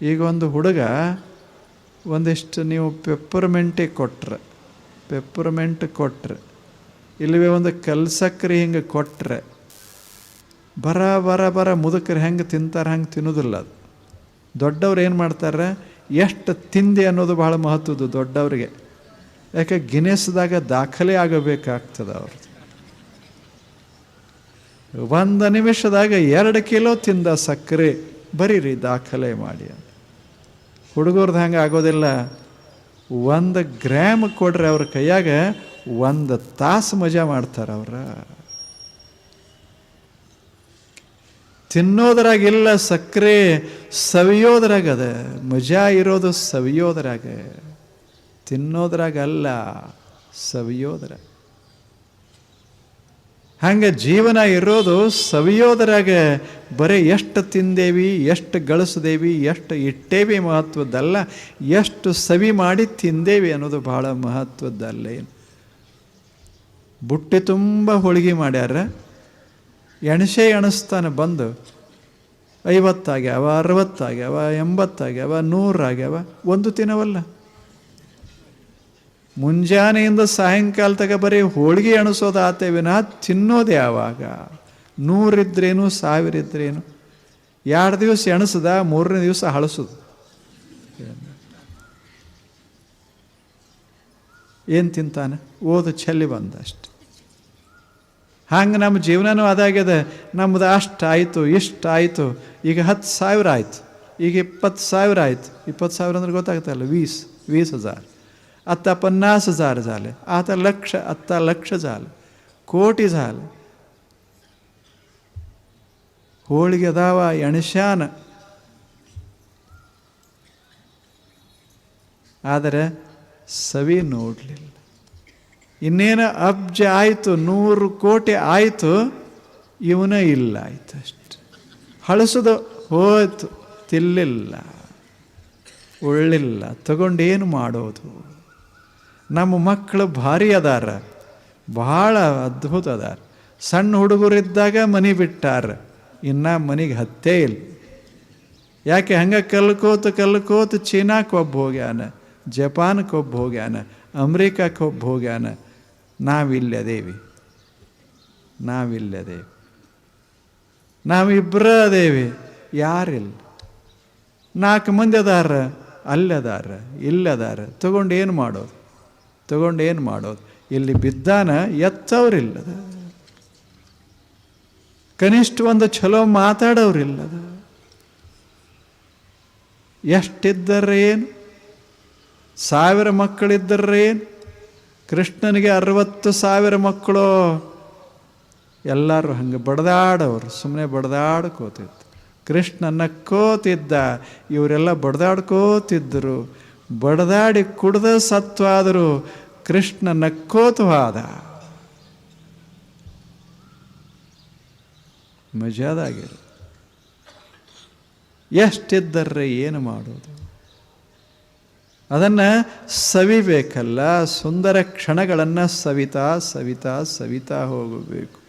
ಈಗ ಒಂದು ಹುಡುಗ ಒಂದಿಷ್ಟು ನೀವು ಪೆಪ್ಪರ್ಮೆಂಟಿಗೆ ಕೊಟ್ರೆ ಪೆಪ್ಪರ್ಮೆಂಟ್ ಕೊಟ್ರೆ, ಇಲ್ಲವೇ ಒಂದು ಕಲ್ಸಕ್ರಿ ಹಿಂಗೆ ಕೊಟ್ರೆ, ಬರ ಬರ ಬರ ಮುದುಕರು ಹೆಂಗೆ ತಿಂತಾರೆ ಹಂಗೆ ತಿನ್ನೋದಿಲ್ಲ ಅದು. ದೊಡ್ಡವ್ರು ಏನು ಮಾಡ್ತಾರೆ ಎಷ್ಟು ತಿಂದೆ ಅನ್ನೋದು ಭಾಳ ಮಹತ್ವದ್ದು ದೊಡ್ಡವ್ರಿಗೆ. ಯಾಕೆ ಗಿನೆಸ್ದಾಗ ದಾಖಲೆ ಆಗಬೇಕಾಗ್ತದೆ ಅವ್ರದ್ದು. ಒಂದು ನಿಮಿಷದಾಗ ಎರಡು ಕಿಲೋ ತಿಂದ ಸಕ್ಕರೆ ಬರೀರಿ ದಾಖಲೆ ಮಾಡಿ ಅಂತ. ಹುಡುಗರ್ದು ಹಂಗೆ ಆಗೋದಿಲ್ಲ. ಒಂದು ಗ್ರಾಮ್ ಕೊಡ್ರಿ ಅವ್ರ ಕೈಯಾಗ ಒಂದು ತಾಸು ಮಜಾ ಮಾಡ್ತಾರೆ ಅವ್ರ. ತಿನ್ನೋದ್ರಾಗಿಲ್ಲ ಸಕ್ಕರೆ, ಸವಿಯೋದ್ರಾಗ ಅದ. ಮಜಾ ಇರೋದು ಸವಿಯೋದ್ರಾಗ. ತಿನ್ನೋದ್ರಾಗ ಅಲ್ಲ, ಸವಿಯೋದ್ರಾಗ. ಹಂಗೆ ಜೀವನ ಇರೋದು ಸವಿಯೋದ್ರಾಗ ಬರೀ ಎಷ್ಟು ತಿಂದೇವಿ, ಎಷ್ಟು ಗಳಿಸ್ದೇವಿ, ಎಷ್ಟು ಇಟ್ಟೇವಿ ಮಹತ್ವದ್ದಲ್ಲ, ಎಷ್ಟು ಸವಿ ಮಾಡಿ ತಿಂದೇವಿ ಅನ್ನೋದು ಭಾಳ ಮಹತ್ವದ್ದಲ್ಲ. ಏನು ಬುಟ್ಟಿ ತುಂಬ ಹೋಳಿಗೆ ಮಾಡ್ಯಾರ. ಎಣಸೆ ಎಣಿಸ್ತಾನೆ ಬಂದು. ಐವತ್ತಾಗ್ಯಾವ, ಅರವತ್ತಾಗ್ಯಾವ, ಎಂಬತ್ತಾಗ್ಯಾವ, ನೂರಾಗ್ಯಾವ, ಒಂದು ತಿನ್ನವಲ್ಲ ಮುಂಜಾನೆಯಿಂದ ಸಾಯಂಕಾಲ ತಗ ಬರೀ ಹೋಳಿಗೆ ಅಣಿಸೋದಾತೆ ವಿನಃ ತಿನ್ನೋದು ಯಾವಾಗ ನೂರಿದ್ರೇನು ಸಾವಿರ ಇದ್ರೇನು ಎರಡು ದಿವಸ ಎಣಸದ, ಮೂರನೇ ದಿವಸ ಹಳಸೋದು. ಏನು ತಿಂತಾನೆ? ಓದು ಚೆಲ್ಲಿ ಬಂದ ಅಷ್ಟೆ ಹಂಗೆ ನಮ್ಮ ಜೀವನನೂ ಅದಾಗ್ಯದ. ನಮ್ಮದು ಅಷ್ಟು ಆಯಿತು, ಇಷ್ಟು ಆಯಿತು. ಈಗ ಹತ್ತು ಸಾವಿರ ಆಯಿತು. ಈಗ ಇಪ್ಪತ್ತು ಸಾವಿರ ಆಯಿತು. ಇಪ್ಪತ್ತು ಸಾವಿರ ಅಂದ್ರೆ ಗೊತ್ತಾಗ್ತಲ್ಲ ವೀಸ್ ವೀಸ್ ಹಜಾರ್. आत्ता पन्नास हजार झाले आता लक्ष आत्ता लक्ष झालं ಕೋಟಿ झालं ಹೋಳಿಗೆ ಅದಾವ ಎಣಶ್ಯಾನ ಆದರೆ ಸವಿ ನೋಡಲಿಲ್ಲ ಇನ್ನೇನು ಅಬ್ಜ ಆಯಿತು ನೂರು ಕೋಟಿ ಆಯಿತು ಇವನ ಇಲ್ಲ ಆಯ್ತು ಅಷ್ಟು ಹಳಸದು ಹೋಯ್ತು ತಿಲ್ಲಿಲ್ಲ ಉಳ್ಳಿಲ್ಲ ತಗೊಂಡೇನು ಮಾಡೋದು ನಮ್ಮ ಮಕ್ಕಳು ಭಾರಿ ಅದಾರ. ಭಾಳ ಅದ್ಭುತ ಅದಾರ. ಸಣ್ಣ ಹುಡುಗರಿದ್ದಾಗ ಮನೆ ಬಿಟ್ಟಾರ. ಇನ್ನು ಮನೆಗೆ ಹತ್ತೇ ಇಲ್ಲ. ಯಾಕೆ ಹಂಗೆ ಕಲ್ಕೋತ ಕಲ್ಕೋತ ಚೀನಾಕ್ಕೆ ಒಬ್ಬ ಹೋಗ್ಯಾನ ಜಪಾನ್ಗೆ ಒಬ್ಬ ಹೋಗ್ಯಾನ ಅಮೇರಿಕಾಕ್ಕೆ ಒಬ್ಬ ಹೋಗ್ಯಾನ. ನಾವಿಲ್ಲದೇವಿ. ನಾವಿಲ್ಲದೇವಿ. ನಾವಿಬ್ಬರ ಅದೇವಿ ಯಾರಿಲ್ಲ. ನಾಲ್ಕು ಮಂದಿ ಅದಾರ, ಅಲ್ಲದಾರ, ಇಲ್ಲದಾರ. ತಗೊಂಡು ಏನು ಮಾಡೋದು? ತಗೊಂಡು ಏನು ಮಾಡೋದು? ಇಲ್ಲಿ ಬಿದ್ದಾನ ಎತ್ತವ್ರಿಲ್ಲದ. ಕನಿಷ್ಠ ಒಂದು ಚಲೋ ಮಾತಾಡೋರಿಲ್ಲದ. ಎಷ್ಟಿದ್ದರೆ ಏನು ಸಾವಿರ ಮಕ್ಕಳಿದ್ದರೆ ಏನು ಕೃಷ್ಣನಿಗೆ ಅರವತ್ತು ಸಾವಿರ ಮಕ್ಕಳು? ಎಲ್ಲರೂ ಹಂಗೆ ಬಡ್ದಾಡೋರು ಸುಮ್ಮನೆ ಬಡ್ದಾಡ್ಕೋತಿತ್ತು ಕೃಷ್ಣನ ನಕ್ಕೋತಿದ್ದ ಇವರೆಲ್ಲ ಬಡ್ದಾಡ್ಕೋತಿದ್ದರು ಬಡ್ದಾಡಿ ಕುಡ್ದ ಸತ್ವಾದರೂ ಕೃಷ್ಣ ನಕ್ಕೋತವಾದ. ಮಜಾದಾಗಿರು ಎಷ್ಟಿದ್ದರ್ರೆ ಏನು ಮಾಡೋದು ಅದನ್ನು ಸವಿಬೇಕಲ್ಲ, ಸುಂದರ ಕ್ಷಣಗಳನ್ನು ಸವಿತಾ ಸವಿತಾ ಸವಿತಾ ಹೋಗಬೇಕು.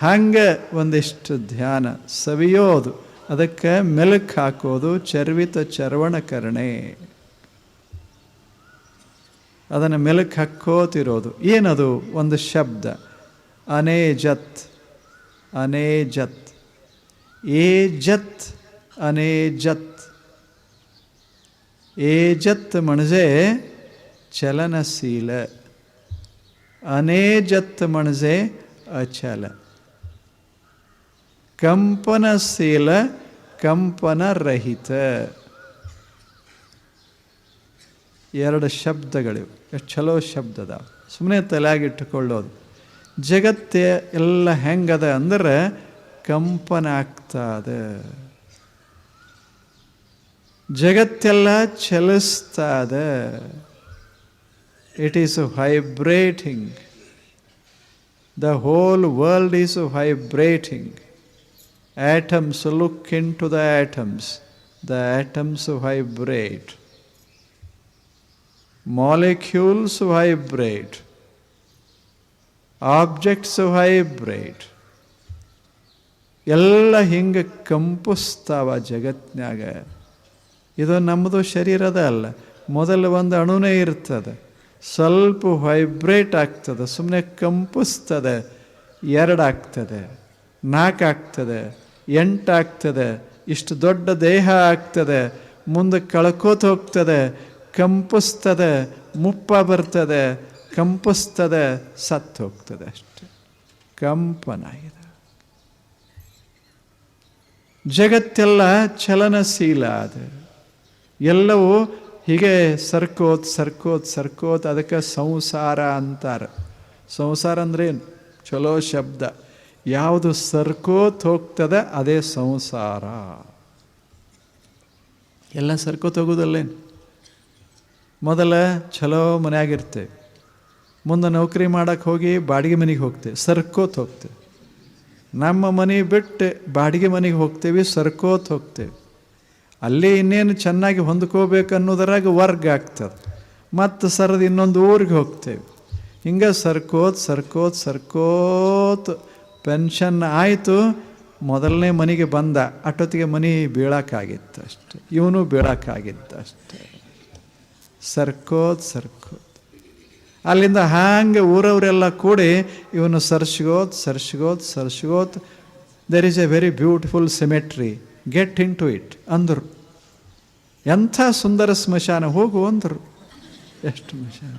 ಹಂಗೆ ಒಂದಿಷ್ಟು ಧ್ಯಾನ ಸವಿಯೋದು, ಅದಕ್ಕೆ ಮೆಲುಕು ಹಾಕೋದು, ಚರ್ವಿತ ಚರ್ವಣಕರಣೆ. ಅದನ್ನು ಮೆಲುಕು ಹಾಕೋತಿರೋದು ಏನದು? ಒಂದು ಶಬ್ದ. ಅನೇಜತ್ ಅನೇಜತ್ ಏಜತ್ ಅನೇಜತ್ ಏಜತ್ ಮಣಜೆ ಚಲನಶೀಲ ಅನೇಜತ್ ಮಣಜೆ ಅಚಲ. ಕಂಪನಶೀಲ ಕಂಪನರಹಿತ ಎರಡು ಶಬ್ದಗಳಿವೆ. ಎಷ್ಟು ಚಲೋ ಶಬ್ದದ. ಸುಮ್ಮನೆ ತಲೆಯಾಗಿಟ್ಟುಕೊಳ್ಳೋದು. ಜಗತ್ತೇ ಎಲ್ಲ ಹೆಂಗದ ಅಂದ್ರೆ ಕಂಪನ ಇದೆ ಜಗತ್ತೆಲ್ಲ ಚಲಿಸ್ತದ. It is vibrating the whole world is vibrating atoms look into the atoms the atoms vibrate. Molecules vibrate. Objects vibrate. ಎಲ್ಲ ಹಿಂಗೆ ಕಂಪಿಸ್ತಾವ ಜಗತ್ನಾಗ ಇದು ನಮ್ಮದು ಶರೀರದ ಅಲ್ಲ. ಮೊದಲು ಒಂದು ಅಣುನೇ ಇರ್ತದೆ. ಸ್ವಲ್ಪ ವೈಬ್ರೇಟ್ ಆಗ್ತದೆ. ಸುಮ್ಮನೆ ಕಂಪಿಸ್ತದೆ. ಎರಡು ಆಗ್ತದೆ. ನಾಲ್ಕು ಆಗ್ತದೆ. ಎಂಟು ಆಗ್ತದೆ. ಇಷ್ಟು ದೊಡ್ಡ ದೇಹ ಆಗ್ತದೆ. ಮುಂದೆ ಕಳ್ಕೋತ ಹೋಗ್ತದೆ. ಕಂಪಿಸ್ತದೆ, ಮುಪ್ಪ ಬರ್ತದೆ, ಕಂಪಿಸ್ತದೆ ಸತ್ತು ಹೋಗ್ತದೆ ಅಷ್ಟೆ. ಕಂಪನಾಗಿದೆ. ಜಗತ್ತೆಲ್ಲ ಚಲನಶೀಲ ಅದು. ಎಲ್ಲವೂ ಹೀಗೆ ಸರ್ಕೋತ್ ಸರ್ಕೋತ್ ಸರ್ಕೋತ್, ಅದಕ್ಕೆ ಸಂಸಾರ ಅಂತಾರೆ. ಸಂಸಾರ ಅಂದ್ರೇನು ಚಲೋ ಶಬ್ದ. ಯಾವುದು ಸರ್ಕೋತ್ ಹೋಗ್ತದೆ, ಅದೇ ಸಂಸಾರ. ಎಲ್ಲ ಸರ್ಕೋತ್ ಹೋಗೋದಲ್ಲೇನು? ಮೊದಲ ಚಲೋ ಮನೆಯಾಗಿರ್ತೇವೆ ಮುಂದೆ ನೌಕರಿ ಮಾಡೋಕ್ಕೆ ಹೋಗಿ ಬಾಡಿಗೆ ಮನೆಗೆ ಹೋಗ್ತೇವೆ ಸರ್ಕೋತ್ ಹೋಗ್ತೇವೆ ನಮ್ಮ ಮನೆ ಬಿಟ್ಟು ಬಾಡಿಗೆ ಮನೆಗೆ ಹೋಗ್ತೇವೆ, ಸರ್ಕೋತ್ ಹೋಗ್ತೇವೆ ಅಲ್ಲಿ ಇನ್ನೇನು ಚೆನ್ನಾಗಿ ಹೊಂದ್ಕೋಬೇಕು ಅನ್ನೋದರಾಗ ವರ್ಗ ಆಗ್ತದೆ. ಮತ್ತು ಸರದ ಇನ್ನೊಂದು ಊರಿಗೆ ಹೋಗ್ತೇವೆ ಹಿಂಗೆ ಸರ್ಕೋತ್ ಸರ್ಕೋತ್ ಸರ್ಕೋತ್ ಪೆನ್ಷನ್ ಆಯಿತು, ಮೊದಲನೇ ಮನೆಗೆ ಬಂದ, ಅಷ್ಟೊತ್ತಿಗೆ ಮನೆ ಬೀಳಕ್ಕಾಗಿತ್ತು ಅಷ್ಟೆ. ಇವನು ಬೀಳಕ್ಕಾಗಿತ್ತು ಅಷ್ಟೆ. ಸರ್ಕೋತ್ ಸರ್ಕೋದ್ ಅಲ್ಲಿಂದ ಹ್ಯಾಂಗೆ ಊರವರೆಲ್ಲ ಕೂಡಿ ಇವನು ಸರ್ಸ್ಗೋದ್ ಸರ್ಸ್ಗೋದ್ ಸರ್ಸ್ಗೋತ್. There is a very beautiful symmetry get into it ಅಂದರು. ಎಂಥ ಸುಂದರ ಸ್ಮಶಾನ, ಹೋಗು, ಅಂದರು. ಎಷ್ಟು ಸ್ಮಶಾನ.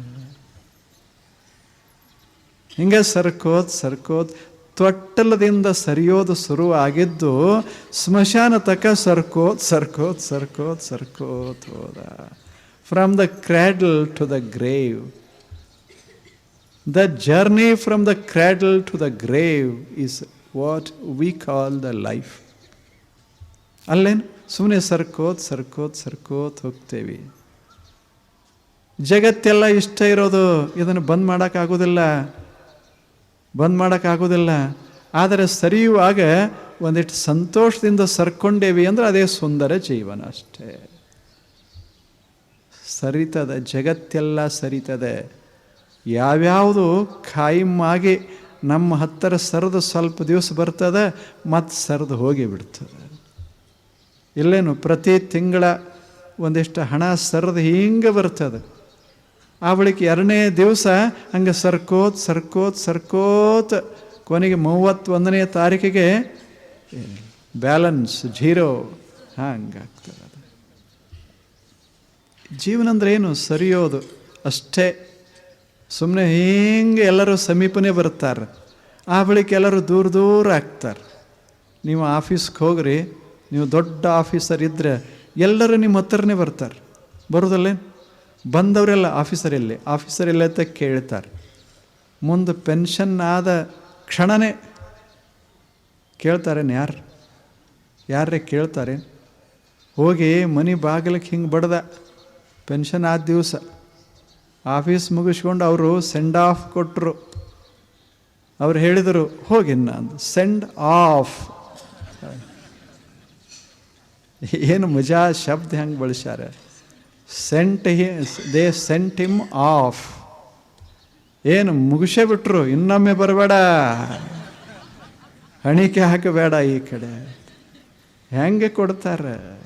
ಹಿಂಗೆ ಸರ್ಕೋತ್ ಸರ್ಕೋತ್. ತೊಟ್ಟಲದಿಂದ ಸರಿಯೋದು ಶುರು ಆಗಿದ್ದು ಸ್ಮಶಾನ ತಕ ಸರ್ಕೋತ್ ಸರ್ಕೋತ್ ಸರ್ಕೋತ್ ಸರ್ಕೋತ್ ಹೋದ. From the cradle to the grave the journey from the cradle to the grave is what we call the life ಅಲ್ಲೇನು? ಸುಮ್ಮನೆ ಸರ್ಕೋತ್ ಸರ್ಕೋತ್ ಸರ್ಕೋತ್ ಹೋಗ್ತೇವೆ. ಜಗತ್ತೆಲ್ಲ ಇಷ್ಟ ಇರೋದು ಇದನ್ನು ಬಂದ್ ಮಾಡೋಕ್ಕಾಗೋದಿಲ್ಲ ಬಂದ್ ಮಾಡೋಕ್ಕಾಗೋದಿಲ್ಲ ಆದರೆ ಸರಿಯುವಾಗ ಒಂದಿಷ್ಟು ಸಂತೋಷದಿಂದ ಸರ್ಕೊಂಡೇವಿ ಅಂದರೆ ಅದೇ ಸುಂದರ ಜೀವನ ಅಷ್ಟೇ. ಸರಿತದೆ, ಜಗತ್ತೆಲ್ಲ ಸರಿತದೆ. ಯಾವ್ಯಾವುದು ಖಾಯಿಮಾಗಿ ನಮ್ಮ ಹತ್ತಿರ ಸರಿದು ಸ್ವಲ್ಪ ದಿವಸ ಬರ್ತದೆ ಮತ್ತು ಸರಿದು ಹೋಗಿ ಬಿಡ್ತದೆ. ಇಲ್ಲೇನು, ಪ್ರತಿ ತಿಂಗಳ ಒಂದಿಷ್ಟು ಹಣ ಸರಿದು ಹಿಂಗೆ ಬರ್ತದೆ. ಆ ಬಳಿಕ ಎರಡನೇ ದಿವಸ ಹಂಗೆ ಸರ್ಕೋತ್ ಸರ್ಕೋತ್ ಸರ್ಕೋತ್, ಕೊನೆಗೆ ಮೂವತ್ತೊಂದನೇ ತಾರೀಕಿಗೆ ಬ್ಯಾಲೆನ್ಸ್, ಜೀರೋ, ಹಂಗಾಗ್ತದೆ. ಜೀವನ ಅಂದ್ರೆ ಏನು ಸರಿಯೋದು. ಅಷ್ಟೇ. ಸುಮ್ಮನೆ ಹಿಂಗೆ ಎಲ್ಲರೂ ಸಮೀಪನೇ ಬರ್ತಾರೆ ಆ ಬಳಿಕ ಎಲ್ಲರೂ ದೂರ ದೂರ ಆಗ್ತಾರೆ. ನೀವು ಆಫೀಸ್ಗೆ ಹೋಗ್ರಿ. ನೀವು ದೊಡ್ಡ ಆಫೀಸರ್ ಇದ್ದರೆ ಎಲ್ಲರೂ ನಿಮ್ಮ ಹತ್ರನೇ ಬರ್ತಾರೆ. ಬರೋದಲ್ಲೇನು? ಬಂದವರೆಲ್ಲ ಆಫೀಸರ್ ಎಲ್ಲಿ? ಆಫೀಸರ್ ಎಲ್ಲ ಅಂತ ಕೇಳ್ತಾರೆ. ಮುಂದೆ ಪೆನ್ಷನ್ ಆದ ಕ್ಷಣನೇ ಕೇಳ್ತಾರೇನು ಯಾರು? ಯಾರೇ ಕೇಳ್ತಾರೆ ಹೋಗಿ ಮನೆ ಬಾಗಿಲಕ್ಕೆ ಹಿಂಗೆ ಬಡ್ದ. ಪೆನ್ಷನ್ ಆದ ದಿವಸ ಆಫೀಸ್ ಮುಗಿಸ್ಕೊಂಡು ಅವರು ಸೆಂಡ್ ಆಫ್ ಕೊಟ್ಟರು ಅವ್ರು ಹೇಳಿದರು, ಹೋಗಿ ಅಂದು. ಸೆಂಡ್ ಆಫ್ ಏನು ಮಜಾ, ಶಬ್ದ ಹೆಂಗೆ ಬಳಸ್ಯಾರ? Sent he they sent him off ಏನು ಮುಗಿಸೇ ಬಿಟ್ರು, ಇನ್ನೊಮ್ಮೆ ಬರಬೇಡ. ಹಣಿಕೆ ಹಾಕಬೇಡ ಈ ಕಡೆ. ಹೆಂಗೆ ಕೊಡ್ತಾರೆ?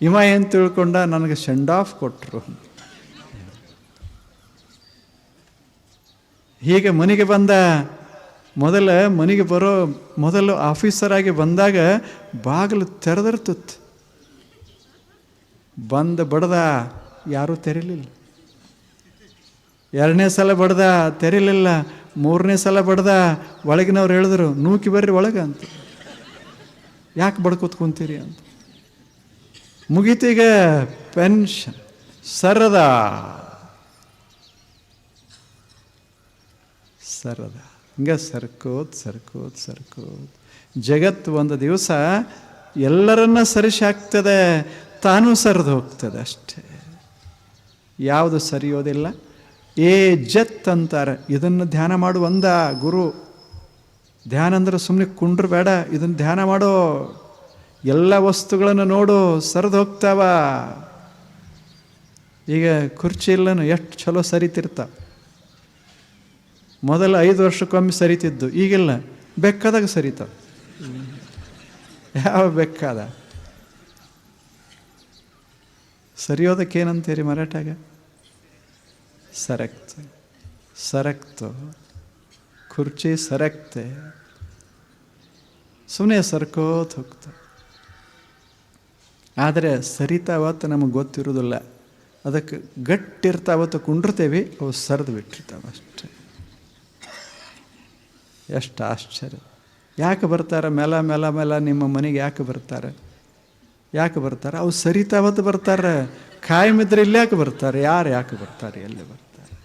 ಇವ ಏನು ತಿಳ್ಕೊಂಡ? ನನಗೆ ಸೆಂಡ್ ಆಫ್ ಕೊಟ್ಟರು ಹೀಗೆ ಮನೆಗೆ ಬಂದ, ಮೊದಲ ಮನೆಗೆ ಬರೋ ಮೊದಲು ಆಫೀಸರ್ ಆಗಿ ಬಂದಾಗ ಬಾಗಿಲು ತೆರೆದಿರ್ತತ್. ಬಂದ ಬಡ್ದ ಯಾರೂ ತೆರಿಲಿಲ್ಲ. ಎರಡನೇ ಸಲ ಬಡ್ದ ತೆರಿಲಿಲ್ಲ, ಮೂರನೇ ಸಲ ಬಡ್ದ ಒಳಗಿನವ್ರು ಹೇಳಿದ್ರು, ನೂಕಿ ಬರ್ರಿ ಒಳಗೆ ಅಂತ. ಯಾಕೆ ಬಡ್ಕೋತ್ ಕುಂತೀರಿ ಅಂತ. ಮುಗೀತೀಗ ಪೆನ್ಷನ್, ಸರದ. ಸರದ. ಹಿಂಗೆ ಸರ್ಕೋತ್ ಸರ್ಕೋತ್ ಸರ್ಕೋತ್. ಜಗತ್ತು ಒಂದು ದಿವಸ ಎಲ್ಲರನ್ನ ಸರಿಸಿ ಹಾಕ್ತದೆ, ತಾನೂ ಸರಿದು ಹೋಗ್ತದೆ ಅಷ್ಟೇ. ಯಾವುದು ಸರಿಯೋದಿಲ್ಲ. ಏ ಜತ್ ಅಂತಾರೆ. ಇದನ್ನು ಧ್ಯಾನ ಮಾಡು ಅಂದ ಗುರು. ಧ್ಯಾನ ಅಂದ್ರೆ ಸುಮ್ಮನೆ ಕುಂಡ್ರು ಬೇಡ. ಇದನ್ನು ಧ್ಯಾನ ಮಾಡೋ ಎಲ್ಲ ವಸ್ತುಗಳನ್ನು ನೋಡು, ಸರಿದು ಹೋಗ್ತಾವ. ಈಗ ಕುರ್ಚಿ ಇಲ್ಲನು, ಎಷ್ಟು ಚಲೋ ಸರಿತಿರ್ತಾವ ಮೊದಲು ಐದು ವರ್ಷಕ್ಕೊಮ್ಮೆ ಸರಿತಿದ್ದು, ಈಗಿಲ್ಲ, ಬೆಕ್ಕದಾಗ ಸರಿತಾವ ಯಾವ ಬೆಕ್ಕದ ಸರಿಯೋದಕ್ಕೇನಂತೀರಿ ಮರಾಠಾಗ? ಸರಕ್ತು ಸರಕ್ತು, ಕುರ್ಚಿ ಸರಕ್ತೆ. ಸುಮ್ಮನೆ ಸರ್ಕೋತ ಹೋಗ್ತು. ಆದರೆ ಸರಿತಾವತ್ತು ನಮಗೆ ಗೊತ್ತಿರೋದಿಲ್ಲ ಅದಕ್ಕೆ ಗಟ್ಟಿರ್ತಾವತ್ತು ಕುಂಡಿರ್ತೇವೆ, ಅವು ಸರಿದು ಬಿಟ್ಟಿರ್ತಾವೆ ಅಷ್ಟೇ. ಎಷ್ಟು ಆಶ್ಚರ್ಯ. ಯಾಕೆ ಬರ್ತಾರೆ? ಮೆಲ ಮೆಲ ಮೆಲ ನಿಮ್ಮ ಮನೆಗೆ ಯಾಕೆ ಬರ್ತಾರೆ? ಯಾಕೆ ಬರ್ತಾರೆ? ಅವು ಸರಿತಾವತ್ತು ಬರ್ತಾರೆ. ಕಾಯಮಿದ್ರೆ ಇಲ್ಲಿ ಯಾಕೆ ಬರ್ತಾರೆ? ಯಾರು ಯಾಕೆ ಬರ್ತಾರೆ? ಎಲ್ಲಿ ಬರ್ತಾರೆ?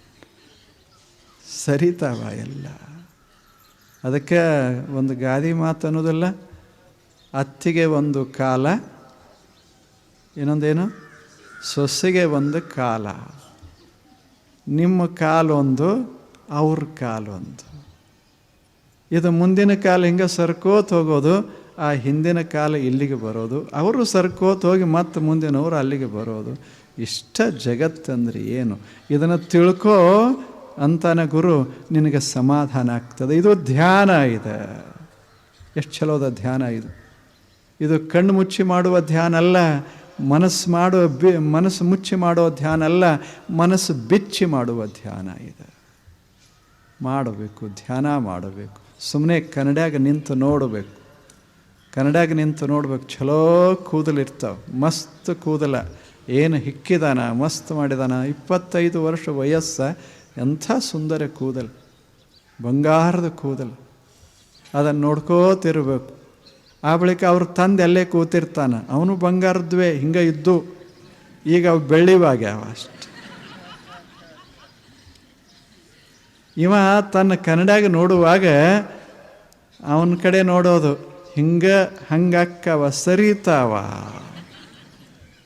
ಸರಿತಾವ ಎಲ್ಲ. ಅದಕ್ಕೆ ಒಂದು ಗಾದಿ ಮಾತು ಅನ್ನೋದಲ್ಲ. ಅತ್ತಿಗೆ ಒಂದು ಕಾಲ ಇನ್ನೊಂದೇನು? ಸೊಸೆಗೆ ಒಂದು ಕಾಲ. ನಿಮ್ಮ ಕಾಲೊಂದು, ಅವ್ರ ಕಾಲೊಂದು. ಇದು ಮುಂದಿನ ಕಾಲ ಹಿಂಗೆ ಸರ್ಕೋತ್ ಹೋಗೋದು, ಆ ಹಿಂದಿನ ಕಾಲ ಇಲ್ಲಿಗೆ ಬರೋದು, ಅವರು ಸರ್ಕೋತ್ ಹೋಗಿ ಮತ್ತೆ ಮುಂದಿನವರು ಅಲ್ಲಿಗೆ ಬರೋದು. ಇಷ್ಟ ಜಗತ್ತಂದ್ರೆ ಏನು? ಇದನ್ನು ತಿಳ್ಕೋ ಅಂತಾನೆ ಗುರು, ನಿನಗೆ ಸಮಾಧಾನ ಆಗ್ತದೆ. ಇದು ಧ್ಯಾನ ಇದೆ. ಎಷ್ಟು ಚಲೋದ ಧ್ಯಾನ ಇದು. ಇದು ಕಣ್ಣು ಮುಚ್ಚಿ ಮಾಡುವ ಧ್ಯಾನ ಅಲ್ಲ. ಮನಸ್ಸು ಮಾಡೋ ಬಿ, ಮನಸ್ಸು ಮುಚ್ಚಿ ಮಾಡೋ ಧ್ಯಾನ ಅಲ್ಲ, ಮನಸ್ಸು ಬಿಚ್ಚಿ ಮಾಡುವ ಧ್ಯಾನ ಇದೆ. ಮಾಡಬೇಕು, ಧ್ಯಾನ ಮಾಡಬೇಕು. ಸುಮ್ಮನೆ ಕನ್ನಡ್ಯಾಗ ನಿಂತು ನೋಡಬೇಕು. ಕನ್ನಡಾಗ ನಿಂತು ನೋಡ್ಬೇಕು ಚಲೋ ಕೂದಲಿರ್ತಾವೆ ಮಸ್ತ್ ಕೂದಲ. ಏನು ಹಿಕ್ಕಿದಾನ, ಮಸ್ತ್ ಮಾಡಿದಾನ. ಇಪ್ಪತ್ತೈದು ವರ್ಷ ವಯಸ್ಸ, ಎಂಥ ಸುಂದರ ಕೂದಲು. ಬಂಗಾರದ ಕೂದಲು. ಅದನ್ನು ನೋಡ್ಕೋತಿರ್ಬೇಕು. ಆ ಬಳಿಕ ಅವ್ರ ತಂದೆ ಅಲ್ಲೇ ಕೂತಿರ್ತಾನೆ. ಅವನು ಬಂಗಾರದ್ವೇ, ಹಿಂಗೆ ಇದ್ದು, ಈಗ ಅವು ಬೆಳ್ಳಿವಾಗ್ಯಾವ ಅಷ್ಟು. ಇವ ತನ್ನ ಕನ್ನಡಾಗ ನೋಡುವಾಗ, ಅವನ ಕಡೆ ನೋಡೋದು, ಹಿಂಗೆ ಹಂಗಕ್ಕವ, ಸರಿತಾವ.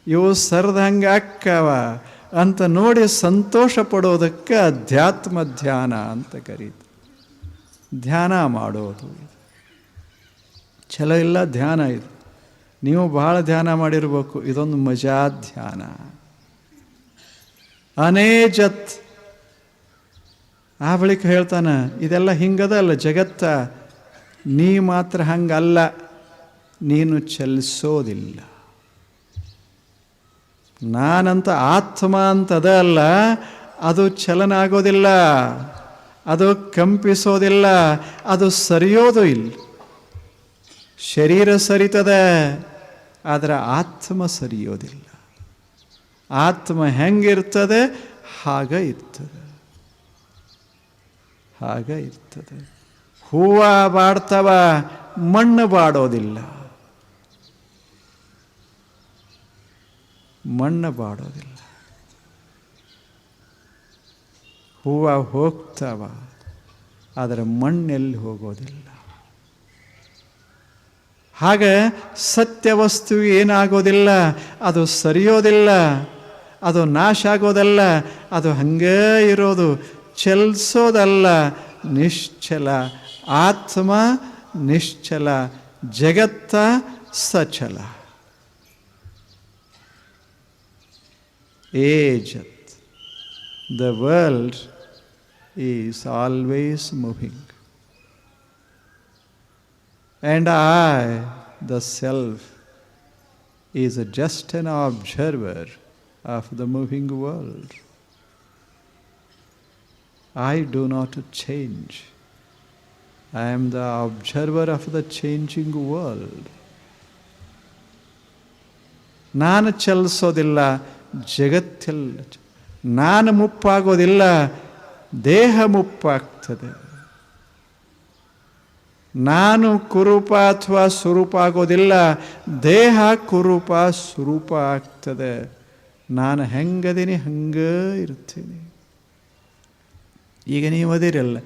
ಇವು ಸರದ ಹಂಗೆ ಅಕ್ಕವ ಅಂತ ನೋಡಿ ಸಂತೋಷ ಪಡೋದಕ್ಕೆ ಅಧ್ಯಾತ್ಮ ಧ್ಯಾನ ಅಂತ ಕರೀತ ಧ್ಯಾನ ಮಾಡೋದು. ಛಲ ಇಲ್ಲ, ಧ್ಯಾನ ಇದು ನೀವು ಬಹಳ ಧ್ಯಾನ ಮಾಡಿರಬೇಕು. ಇದೊಂದು ಮಜಾ ಧ್ಯಾನ. ಅನೇಜತ್. ಆ ಬಳಿಕ ಹೇಳ್ತಾನೆ, ಇದೆಲ್ಲ ಹಿಂಗದ ಅಲ್ಲ, ಜಗತ್ತ. ನೀ ಮಾತ್ರ ಹಂಗಲ್ಲ. ನೀನು ಚಲಿಸೋದಿಲ್ಲ. ನಾನಂತ ಆತ್ಮ ಅಂತದ ಅಲ್ಲ, ಅದು ಚಲನ ಆಗೋದಿಲ್ಲ ಅದು ಕಂಪಿಸೋದಿಲ್ಲ. ಅದು ಸರಿಯೋದು ಇಲ್ಲ. ಶರೀರ ಸರಿತದೆ, ಆದರೆ ಆತ್ಮ ಸರಿಯೋದಿಲ್ಲ. ಆತ್ಮ ಹೆಂಗಿರ್ತದೆ, ಹಾಗ ಇರ್ತದೆ. ಹಾಗ ಇರ್ತದೆ. ಹೂವ ಬಾಡ್ತವ, ಮಣ್ಣು ಬಾಡೋದಿಲ್ಲ. ಮಣ್ಣು ಬಾಡೋದಿಲ್ಲ. ಹೂವ ಹೋಗ್ತವ, ಆದರೆ ಮಣ್ಣೆಲ್ಲಿ ಹೋಗೋದಿಲ್ಲ. ಹಾಗೆ ಸತ್ಯ ವಸ್ತು ಏನಾಗೋದಿಲ್ಲ, ಅದು ಸರಿಯೋದಿಲ್ಲ, ಅದು ನಾಶ ಆಗೋದಲ್ಲ ಅದು ಹಂಗೇ ಇರೋದು, ಚಲಿಸೋದಲ್ಲ, ನಿಶ್ಚಲ ಆತ್ಮ, ನಿಶ್ಚಲ ಜಗತ್ತ ಸಚಲ. ಏಜತ್ the world is always moving. And I, the self, is just an observer of the moving world. I do not change. I am the observer of the changing world. ನಾನು ಚಲಿಸೋದಿಲ್ಲ ಜಗತ್ತೆಲ್ಲ ನಾನು ಮುಪ್ಪಾಗೋದಿಲ್ಲ ದೇಹ ಮುಪ್ಪಾಗ್ತದೆ ನಾನು ಕುರೂಪ ಅಥವಾ ಸ್ವರೂಪ ಆಗೋದಿಲ್ಲ, ದೇಹ ಕುರೂಪ ಸ್ವರೂಪ ಆಗ್ತದೆ. ನಾನು ಹೆಂಗದೀನಿ ಹಂಗೆ ಇರ್ತೀನಿ. ಈಗ ನೀವು ಅದಿರಲ್ಲ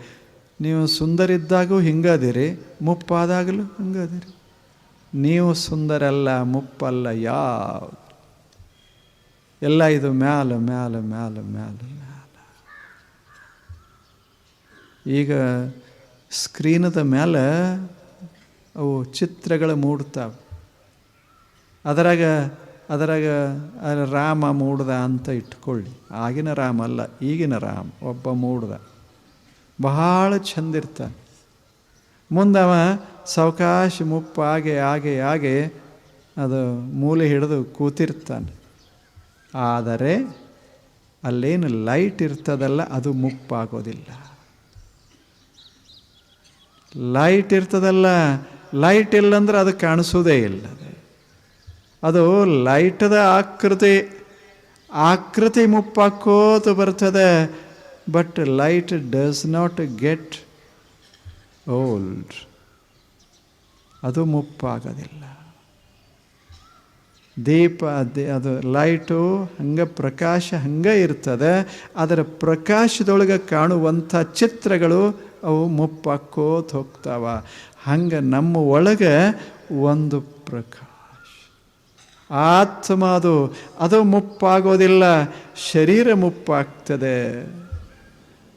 ನೀವು ಸುಂದರಿದ್ದಾಗೂ ಹಿಂಗದಿರಿ, ಮುಪ್ಪಾದಾಗಲೂ ಹಂಗದಿರಿ. ನೀವು ಸುಂದರಲ್ಲ, ಮುಪ್ಪಲ್ಲ ಯಾವ ಎಲ್ಲ ಇದು ಮ್ಯಾಲ ಮ್ಯಾಲ ಮ್ಯಾಲ ಮ್ಯಾಲ ಮ್ಯಾಲ. ಈಗ ಸ್ಕ್ರೀನದ ಮೇಲೆ ಅವು ಚಿತ್ರಗಳು ಮೂಡ್ತಾವೆ. ಅದರಾಗ ಅದರಾಗ ರಾಮ ಮೂಡ್ದ ಅಂತ ಇಟ್ಕೊಳ್ಳಿ. ಆಗಿನ ರಾಮ ಅಲ್ಲ, ಈಗಿನ ರಾಮ, ಒಬ್ಬ ಮೂಡ್ದ. ಬಹಳ ಚಂದ ಇರ್ತಾನೆ. ಮುಂದವ ಸಾವಕಾಶ ಮುಪ್ಪ ಹಾಗೆ ಹಾಗೆ ಹಾಗೆ ಅದು ಮೂಲೆ ಹಿಡಿದು ಕೂತಿರ್ತಾನೆ. ಆದರೆ ಅಲ್ಲೇನು ಲೈಟ್ ಇರ್ತದಲ್ಲ, ಅದು ಮುಪ್ಪಾಗೋದಿಲ್ಲ. ಲೈಟ್ ಇರ್ತದಲ್ಲ ಲೈಟ್ ಇಲ್ಲಂದ್ರೆ ಅದು ಕಾಣಿಸೋದೇ ಇಲ್ಲ. ಅದು ಲೈಟದ ಆಕೃತಿ ಆಕೃತಿ ಮುಪ್ಪಾಕೋತ ಬರ್ತದೆ but light does not get old ಅದು ಮುಪ್ಪಾಗೋದಿಲ್ಲ. ದೀಪ ಅದು ಲೈಟು ಹಂಗೆ ಪ್ರಕಾಶ ಹಂಗೆ ಇರ್ತದೆ ಅದರ ಪ್ರಕಾಶದೊಳಗೆ ಕಾಣುವಂಥ ಚಿತ್ರಗಳು ಅವು ಮುಪ್ಪಾಕೋತ ಹೋಗ್ತಾವ ಹಂಗೆ ನಮ್ಮ ಒಳಗೆ ಒಂದು ಪ್ರಕಾಶ. ಆತ್ಮ ಅದು ಅದು ಮುಪ್ಪಾಗೋದಿಲ್ಲ, ಶರೀರ ಮುಪ್ಪಾಗ್ತದೆ.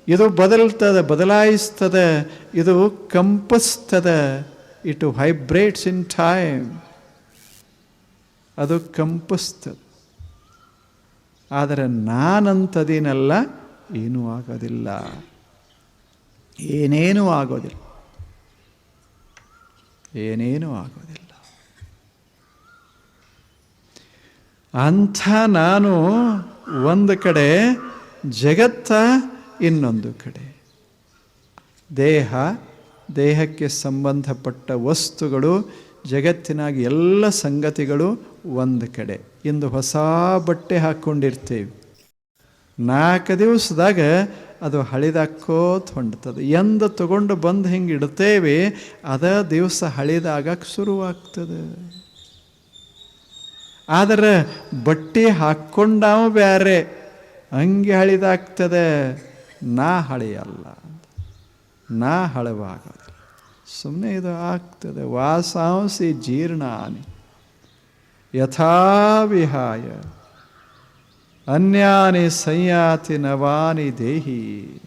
ಇದು ಬದಲ್ತದೆ, ಬದಲಾಯಿಸ್ತದೆ, ಇದು ಕಂಪಿಸ್ತದೆ. ಇಟು ವೈಬ್ರೇಟ್ಸ್ ಇನ್ ಟೈಮ್ ಅದು ಕಂಪಿಸ್ತದೆ. ಆದರೆ ನಾನಂತದೇನಲ್ಲ ಏನೂ ಆಗೋದಿಲ್ಲ. ಏನೇನೂ ಆಗೋದಿಲ್ಲ. ಏನೇನೂ ಆಗೋದಿಲ್ಲ. ಅಂಥ ನಾನು ಒಂದು ಕಡೆ, ಜಗತ್ತ ಇನ್ನೊಂದು ಕಡೆ. ದೇಹ, ದೇಹಕ್ಕೆ ಸಂಬಂಧಪಟ್ಟ ವಸ್ತುಗಳು, ಜಗತ್ತಿನಾಗಿ ಎಲ್ಲ ಸಂಗತಿಗಳು ಒಂದು ಕಡೆ. ಇಂದು ಹೊಸ ಬಟ್ಟೆ ಹಾಕ್ಕೊಂಡಿರ್ತೇವೆ. ನಾಲ್ಕು ದಿವಸದಾಗ ಅದು ಹಳಿದಾಕೋತ ಹೊಂಡ್ತದೆ. ಎಂದು ತಗೊಂಡು ಬಂದು ಹಿಂಗೆ ಇಡ್ತೇವೆ, ಅದ ದಿವಸ ಹಳಿದಾಗಕ್ಕೆ ಶುರುವಾಗ್ತದೆ. ಆದರೆ ಬಟ್ಟೆ ಹಾಕ್ಕೊಂಡಾವ ಬೇರೆ ಹಂಗೆ ಹಳಿದಾಗ್ತದೆ. ನಾ ಹಳೆಯಲ್ಲ, ನಾ ಹಳವಾಗ ಸುಮ್ಮನೆ ಇದು ಆಗ್ತದೆ. ವಾಸಾಂಸಿ ಜೀರ್ಣಾನಿ ಯಥಾವಿಹಾಯ. ಅನ್ಯಾನಿ ಸಂಯಾತಿ ನವಾನಿ ದೇಹಿ.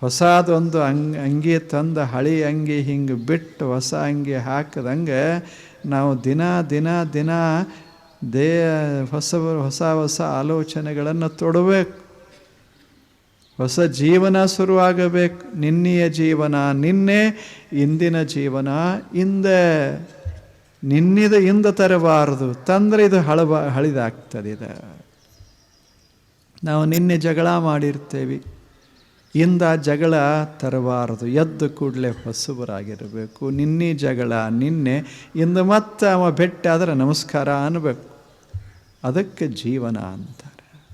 ಹೊಸದೊಂದು ಅಂಗ್, ಅಂಗಿ ತಂದು ಹಳಿ ಅಂಗಿ ಹಿಂಗೆ ಬಿಟ್ಟು ಹೊಸ ಅಂಗಿ ಹಾಕಿದಂಗೆ ನಾವು ದಿನ ದಿನ ದಿನ ದೇ, ಹೊಸ ಹೊಸ ಹೊಸ ಆಲೋಚನೆಗಳನ್ನು ತೊಡಬೇಕು. ಹೊಸ ಜೀವನ ಶುರುವಾಗಬೇಕು. ನಿನ್ನೆಯ ಜೀವನ ನಿನ್ನೆ, ಇಂದಿನ ಜೀವನ ಇಂದೆ ನಿನ್ನಿದ ಇಂದ ತರಬಾರದು. ತಂದರೆ ಇದು ಹಳಬ, ಹಳಿದಾಗ್ತದೆ ಇದು. ನಾವು ನಿನ್ನೆ ಜಗಳ ಮಾಡಿರ್ತೇವೆ. ಇಂದ ಜಗಳ ತರಬಾರದು. ಎದ್ದು ಕೂಡಲೇ ಹೊಸಬರಾಗಿರಬೇಕು. ನಿನ್ನೆ ಜಗಳ, ನಿನ್ನೆ ಇಂದು ಮತ್ತೆ ಅವ ಬೆಟ್ಟ ಆದರೆ ನಮಸ್ಕಾರ ಅನ್ನಬೇಕು ಅದಕ್ಕೆ ಜೀವನ ಅಂತಾರೆ.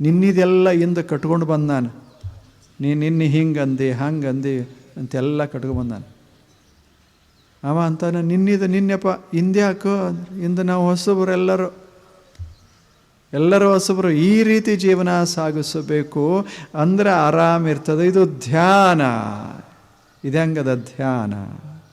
ನಿನ್ನಿದೆಲ್ಲ ಇಂದ ಕಟ್ಕೊಂಡು ಬಂದಾನೆ. ನೀ ನಿನ್ನೆ ಹಿಂಗಂದಿ, ಹಂಗಂದಿ ಅಂತೆಲ್ಲ ಕಟ್ಕೊಂಡು ಬಂದಾನ. ಅವ ಅಂತಾನೆ, ನಿನ್ನಿದು ನಿನ್ನೆಪ್ಪ ಹಿಂದ್ಯಾಕೋ ಇಂದು ನಾವು ಹೊಸಬ್ರು ಎಲ್ಲರೂ. ಹೊಸಬ್ರು. ಈ ರೀತಿ ಜೀವನ ಸಾಗಿಸಬೇಕು ಅಂದರೆ ಆರಾಮಿರ್ತದೆ ಇದು ಧ್ಯಾನ. ಇದಂಗದ ಧ್ಯಾನ.